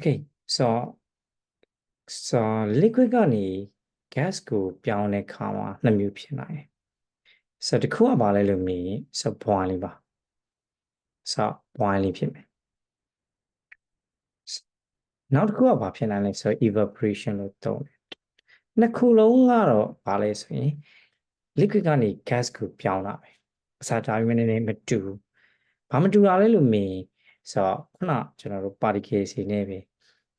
okay so so liquid ကနေ gas ကိုပြောင်းတဲ့ခါမှာနှစ်မျိုးဖြစ်နိုင်တယ် so တစ်ခုကဘာလဲလို့မြင်ရင် so boiling ပါ so boiling ဖြစ်မယ်နောက်တစ်ခုကဘာဖြစ်နိုင်လဲဆို evaporation လို့သုံးတယ်နှစ်ခုလုံးကတော့ဘာလဲဆိုရင် liquid ကနေ gas ကိုပြောင်းတာပဲအစားတိုင်းမနေနေမတူဘူးဘာမတူတာလဲလို့မြင် ဆိုတော့ခုနကျွန်တော်တို့ particle စီနဲ့ပဲ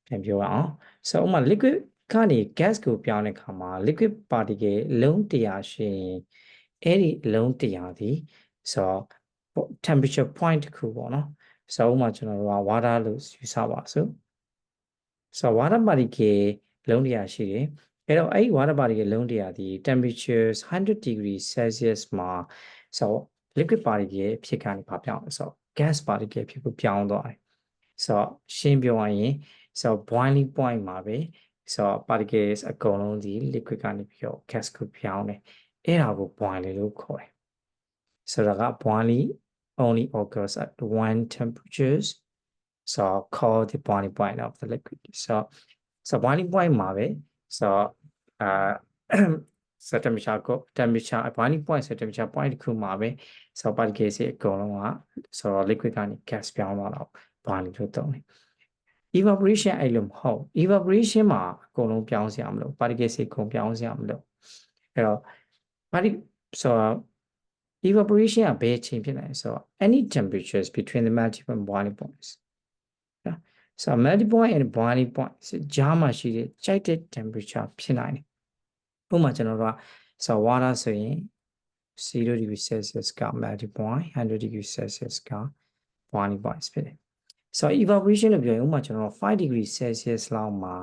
ပြန်ပြောရအောင်ဆိုတော့ဥမာ liquid ကနေ gas ကိုပြောင်းတဲ့အခါမှာ liquid particle လုံး100ရှိရင်အဲ့ဒီလုံး100ဒီဆိုတော့ temperature point တစ်ခုပေါ့နော်ဆိုတော့ဥမာကျွန်တော်တို့က water လို့ယူဆပါစို့ဆိုတော့ water particle လုံး100ရှိတယ်အဲ့တော့အဲ့ဒီ water particle လုံး100ဒီ temperature 100 degree celsius မှာဆိုတော့ liquid particle ဖြစ်ကနေပါပြောင်းဆိုတော့ gas particle ဖြစ်ကိုပြောင်းသွားတယ်ဆိုတော့ရှင်းပြောရရင်ဆိုတော့ boiling point မှာပဲဆိုတော့ particles အကုန်လုံးဒီ liquid ကနေပြီးတော့ gas ကိုပြောင်းတယ်အဲ့ဒါကို boiling လို့ခေါ်တယ်ဆိုတော့က boiling only occurs at one temperatures so called the boiling point of the liquid so so boiling point မှာပဲဆိုတော့အာ so temperature ကို temperature boiling point ဆို temperature point တစ်ခုမှာပဲ so particles အကုန်လုံးကဆိုတော့ liquid ကနေ gas ပြောင်းသွားတော့ boiling လို့သုံးတယ် evaporation အဲ့လိုမဟုတ် evaporation မှာအကုန်လုံးပြောင်းစရာမလို particles တွေအကုန်ပြောင်းစရာမလိုအဲ့တော့ partic ဆိုတော့ evaporation ကဘယ်အချိန်ဖြစ်နိုင်လဲဆိုတော့ any temperatures between the multiple boiling points နော်ဆိုတော့ melting point and boiling point ကြားမှာရှိတဲ့ကြိုက်တဲ့ temperature ဖြစ်နိုင်တယ် ဥပမာကျွန်တော်တို့ကဆိုတော့ water ဆိုရင်0 degree celsius က melting point 100 degree celsius က boiling point ဖြစ်တယ်ဆိုတော့ evaporation လို့ပြောရင်ဥပမာကျွန်တော်5 degree celsius လောက်မှာ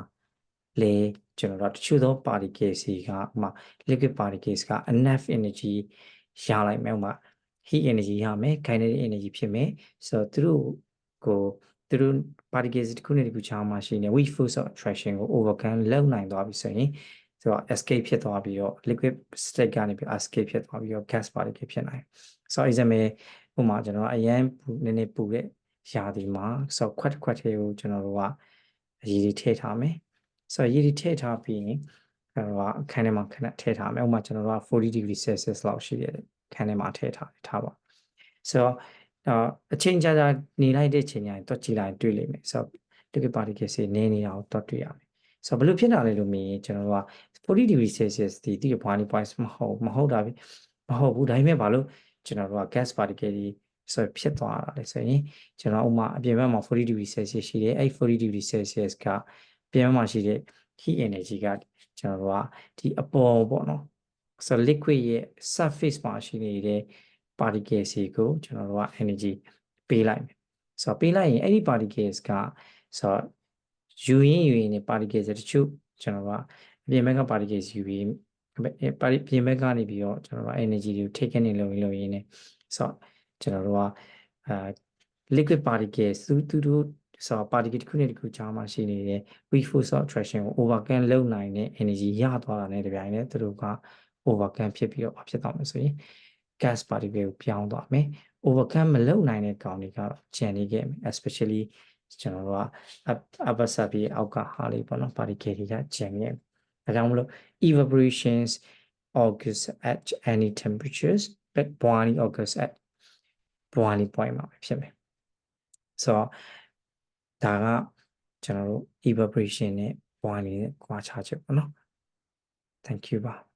လေကျွန်တော်တို့တချို့သော particles တွေကဥပမာ liquid particles က enough energy ရလိုက်မယ်ဥပမာ heat energy ရမယ် kinetic energy ဖြစ်မယ်ဆိုတော့သူတို့ကိုသူတို့ particles တစ်ခုနဲ့တစ်ခုချားမှာရှိနေ weak force of attraction ကို overcome လုပ်နိုင်သွားပြီဆိုရင် ဆိုတော့ escape ဖြစ်သွားပြီးတော့ liquid state ကနေပြီး escape ဖြစ်သွားပြီးတော့ gas particle ဖြစ်နိုင်ဆိုတော့ example ဥပမာကျွန်တော်အရန်နည်းနည်းပူတဲ့ရာသီမှာဆိုတော့ခွက်တစ်ခွက်သေးကိုကျွန်တော်တို့ကအရည်တွေထည့်ထားမယ်ဆိုတော့ရည်တွေထည့်ထားပြီးရင်ကျွန်တော်တို့ကအခန်းထဲမှာခဏထည့်ထားမယ်ဥပမာကျွန်တော်တို့က40 degree celsius လောက်ရှိတဲ့ခန်းထဲမှာထည့်ထားထားပါဆိုတော့အချိန်ကြာကြာနေလိုက်တဲ့ချိန်ညာရင်တွက်ကြည့်လိုက်တွေ့လိမ့်မယ်ဆိုတော့ liquid particles တွေနည်းနေတာကိုတွက်တွေ့ရမယ်ဆိုတော့ဘယ်လိုဖြစ်တာလဲလို့မြင်ရင်ကျွန်တော်တို့က 40 degree celsius ဒီဒီ boiling point မဟုတ်မဟုတ်တာပဲမဟုတ်ဘူးဒါပေမဲ့ဘာလို့ကျွန်တော်တို့က gas particle တွေဆိုဖြစ်သွားတာလေဆိုရင်ကျွန်တော်ဥမာအပြင်ဘက်မှာ40 degree celsius ရှိတယ်အဲ့40 degree celsius ကအပြင်ဘက်မှာရှိတဲ့ heat energy ကကျွန်တော်တို့ကဒီအပေါ်ပေါ့နော်ဆို liquid ရဲ့ surface မှာရှိနေတဲ့ particles ကိုကျွန်တော်တို့က energy ပေးလိုက်မယ်ဆိုတော့ပေးလိုက်ရင်အဲ့ဒီ particles ကဆိုတော့ယူရင်းယူရင်းနဲ့ particles တချို့ကျွန်တော်တို့ကအ ပြင်ဘက်က particles ယူပြီးပြင်ဘက်ကနေပြီးတော့ကျွန်တော်တို့ energy တွေကို take in လုပ်ရင်းလုပ်ရင်းနဲ့ဆိုတော့ကျွန်တော်တို့ကအာ liquid particles သူသူတို့ဆိုတော့ particle တစ်ခုနဲ့တစ်ခုကြားမှာရှိနေတဲ့ weak force of attraction ကို overcome လုပ်နိုင်တဲ့ energy ရသွားတာနဲ့တပြိုင်နက်သူတို့က overcome ဖြစ်ပြီးတော့ဖြစ်သွားမယ်ဆိုရင် gas particle ကိုပြောင်းသွားမယ် overcome မလုပ်နိုင်တဲ့ကောင်တွေကတော့ကျန်နေခဲ့မယ် especially ကျွန်တော်တို့ကအပ္ပစပြီးအောက်ကဟာလေးပေါ့နော် particle တွေကကျန်ခဲ့ ဒါကြောင့်မလို့ evaporations occurs at any temperatures but boiling occurs at boiling point မှာပဲဖြစ်မယ်ဆိုတော့ဒါကကျွန်တော်တို့ evaporation နဲ့ boiling နဲ့ကွာခြားချက်ပေါ့နော် thank you ပါ